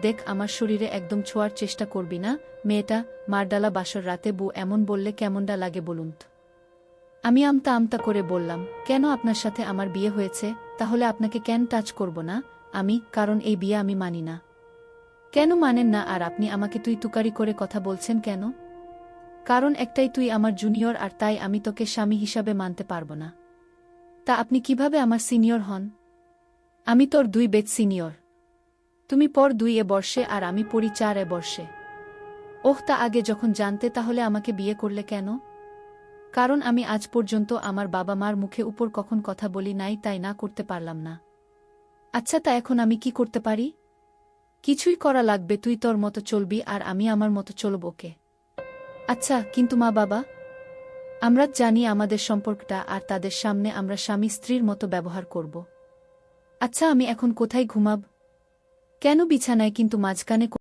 দেখ, আমার শরীরে একদম ছোঁয়ার চেষ্টা করবি না। মেয়েটা মারডালা বাসর রাতে বউ এমন বললে কেমনটা লাগে বলুন। আমি আমতা আমতা করে বললাম, কেন আপনার সাথে আমার বিয়ে হয়েছে? তাহলে আপনাকে কেন টাচ করব না? আমি, কারণ এই বিয়ে আমি মানি না। কেন মানেন না আর আপনি আমাকে তুই তুকারি করে কথা বলছেন কেন? কারণ একটাই তুই আমার জুনিয়র আর তাই আমি তোকে স্বামী হিসাবে মানতে পারব না। তা আপনি কীভাবে আমার সিনিয়র হন? আমি তোর দুই বেদ সিনিয়র। তুমি পর দুই এ বর্ষে আর আমি পড়ি চার এ বর্ষে। ওহ, তা আগে যখন জানতে, তাহলে আমাকে বিয়ে করলে কেন? কারণ আমি আজ পর্যন্ত আমার বাবা মার মুখে উপর কখন কথা বলি নাই, তাই না করতে পারলাম না। আচ্ছা তা এখন আমি কি করতে পারি? কিছুই করা লাগবে, তুই তোর মতো চলবি আর আমি আমার মতো চলব ওকে। আচ্ছা কিন্তু মা বাবা, আমরা জানি আমাদের সম্পর্কটা আর তাদের সামনে আমরা স্বামী স্ত্রীর মতো ব্যবহার করব। আচ্ছা আমি এখন কোথায় ঘুমাব? কেন বিছানায় কিন্তু মাঝখানে